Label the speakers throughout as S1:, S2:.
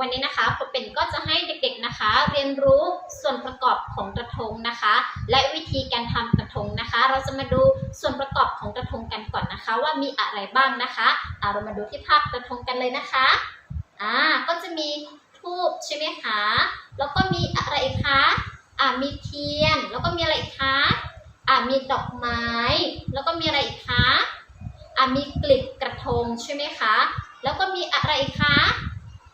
S1: วันนี้นะคะปเป็นก็จะให้เด็กๆนะคะ เรียนรู้ส่วนประกอบของกระทงนะคะ และวิธีการทำกระทงนะคะ เราจะมาดูส่วนประกอบของกระทงกันก่อนนะคะ ว่ามีอะไรบ้างนะคะอ่าเรามาดูที่ภาพกระทงกันเลยนะคะอ่าก็จะมีทูบใช่ไหมคะแล้วก็มีอะไรอีกคะอ่ามีเทียนแล้วก็มีอะไรอีกคะอ่ามีดอกไม้ แล้วก็มีอะไรอีกคะอ่ามีกลีบกระทงใช่ไหมคะ แล้วก็มีอะไรอีกคะ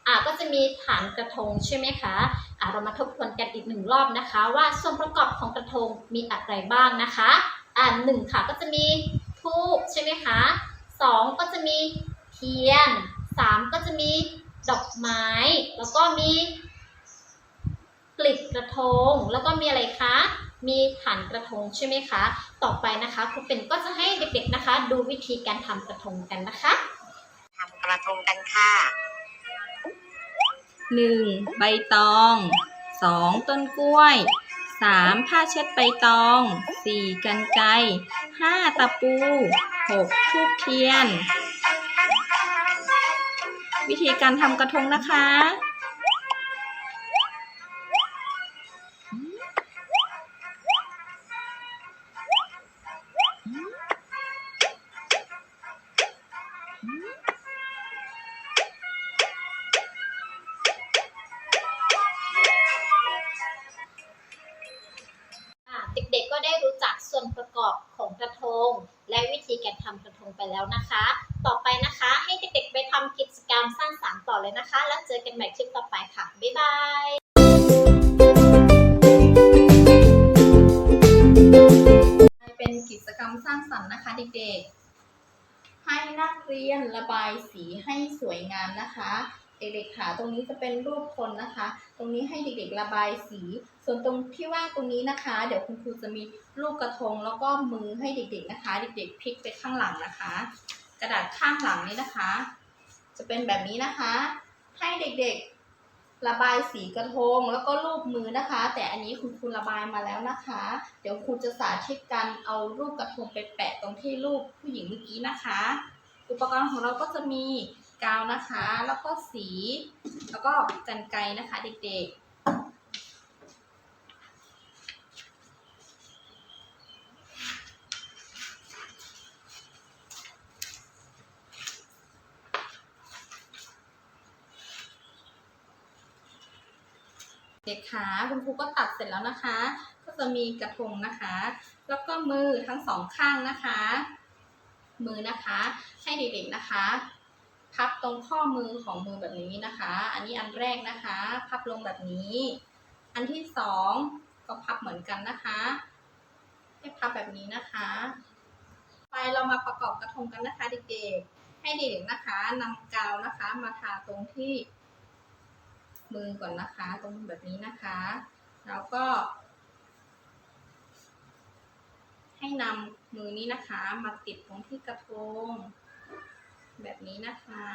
S1: อ่าก็จะ มีฐานกระทงใช่ไหมคะอ่าเรามาทบทวนกันอีกหนึ่งรอบนะคะ ว่าส่วนประกอบของกระทงมีอะไรบ้างนะคะอ่าหนึ่งค่ะก็จะมีทูบใช่ไหมคะสองก็จะมีเทียนสามก็จะมีดอกไม้ แล้วก็มีกลีบกระทง แล้วก็มีอะไรคะ มีฐานกระทงใช่ไหมคะ ต่อไปนะคะครูเป็นก็จะให้เด็กๆนะคะ ดูวิธีการทำกระทงกันนะคะ
S2: ทำกระทงกันค่ะ
S3: หนึ่งใบตองสองต้นกล้วยสามผ้าเช็ดใบตองสี่กันไกรห้าตะปูหกทูบเทียน วิธีการทำกระทงนะคะ
S1: ง และวิธีการทำกระทงไปแล้วนะคะ ต่อไปนะคะให้เด็กๆไปทำกิจกรรมสร้างสรรค์ต่อเลยนะคะ แล้วเจอกันใหม่คลิปต่อไปค่ะ บ๊ายบาย
S3: เป็นกิจกรรมสร้างสรรค์นะคะเด็กๆ ให้นักเรียนระบายสีให้สวยงามนะคะ เด็กๆค่ะตรงนี้จะเป็นรูปคนนะคะ ตรงนี้ให้เด็กๆระบายสี ส่วนตรงที่ว่างตรงนี้นะคะ เดี๋ยวคุณครูจะมีลูกกระทงแล้วก็มือให้เด็กๆนะคะ เด็กๆพลิกไปข้างหลังนะคะ กระดาษข้างหลังนี้นะคะ จะเป็นแบบนี้นะคะ ให้เด็กๆระบายสีกระทงแล้วก็รูปมือนะคะ แต่อันนี้คุณครูระบายมาแล้วนะคะ เดี๋ยวครูจะสาธิตการเอารูปกระทงไปแปะตรงที่รูปผู้หญิงเมื่อกี้นะคะ อุปกรณ์ของเราก็จะมี กาวนะคะ แล้วก็สี แล้วก็กันไกนะคะเด็กๆเด็กขาคุณครูก็ตัดเสร็จแล้วนะคะ ก็จะมีกระทงนะคะ แล้วก็มือทั้งสองข้างนะคะ มือนะคะ ให้เด็กๆนะคะ พับตรงข้อมือของมือแบบนี้นะคะ อันนี้อันแรกนะคะ พับลงแบบนี้ อันที่สองก็พับเหมือนกันนะคะให้พับแบบนี้นะคะ ไปเรามาประกอบกระทงกันนะคะเด็กๆ ให้เด็กนะคะนำกาวนะคะ มาทาตรงที่ มือก่อนนะคะ ตรงแบบนี้นะคะ แล้วก็ ให้นำมือนี้นะคะ มาติดตรงที่กระทง แบบนี้นะคะ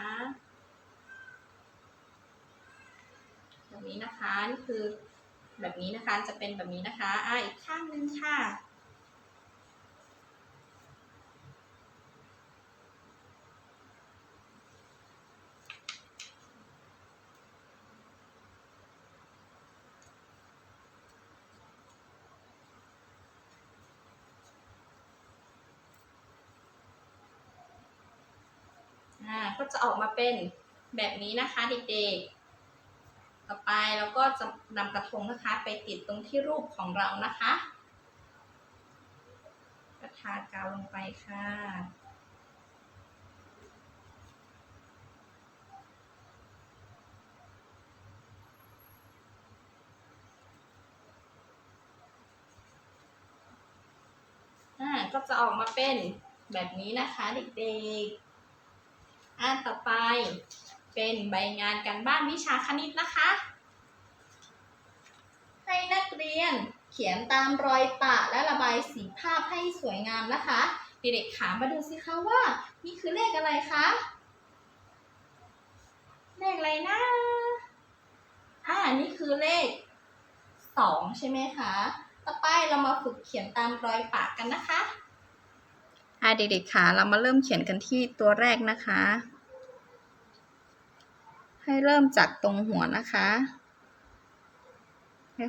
S3: แบบนี้นะคะนี่คือแบบนี้นะคะจะเป็นแบบนี้นะคะอ่าอีกข้างหนึงค่ะ อ่า ก็จะออกมาเป็นแบบนี้นะคะเด็กๆ ต่อไปเราก็จะนำกระทงนะคะ ไปติดตรงที่รูปของเรานะคะก็ทากาวลงไปค่ะอ่าก็จะออกมาเป็นแบบนี้นะคะเด็กๆ อ่าต่อไปเป็นใบงานการบ้านวิชาคณิตนะคะ ให้นักเรียนเขียนตามรอยปะและระบายสีภาพให้สวยงามนะคะเด็กๆขามาดูสิคะว่านี่คือเลขอะไรคะเลขอะไรนะอ่านี่คือเลขสองใช่ไหมคะ ต่อไปเรามาฝึกเขียนตามรอยปากกันนะคะอ่าเด็กๆค่ะเรามาเริ่มเขียนกันที่ตัวแรกนะคะ ให้เริ่มจากตรงหัวนะคะ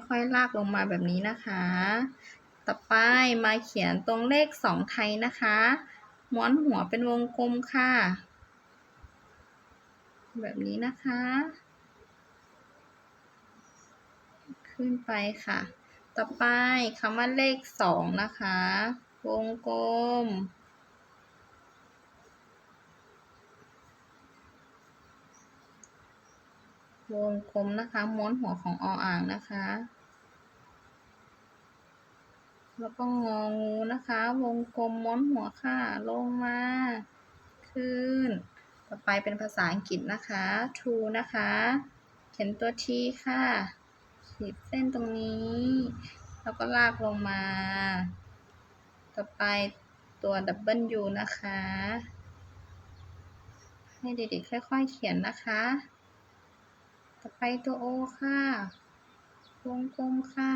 S3: ค่อยๆลากลงมาแบบนี้นะคะ ต่อไปมาเขียนตรงเลขสองไทยนะคะ ม้วนหัวเป็นวงกลมค่ะ แบบนี้นะคะ ขึ้นไปค่ะ ต่อไปคำว่าเลขสองนะคะ วงกลม วงกลมนะคะ ม้วนหัวของออ่างนะคะ แล้วก็งองูนะคะ วงกลมม้วนหัวค่ะ ลงมา ขึ้น ต่อไปเป็นภาษาอังกฤษนะคะ to นะคะ เขียนตัว t ค่ะ ขีดเส้นตรงนี้ แล้วก็ลากลงมา ต่อไปตัว W นะคะ ให้เด็กๆค่อย ๆ เขียนนะคะ ต่อไปตัวโอค่ะ วงกลมค่ะ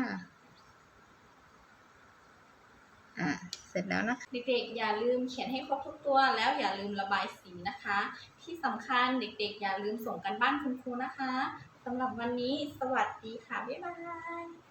S3: อะ เสร็จแล้วนะคะ เด็กๆ อย่าลืมเขียนให้ครบทุกตัวแล้วอย่าลืมระบายสีนะคะ ที่สำคัญเด็กๆ อย่าลืมส่งกันบ้านคุณครูนะคะสำหรับวันนี้สวัสดีค่ะ บ๊ายบาย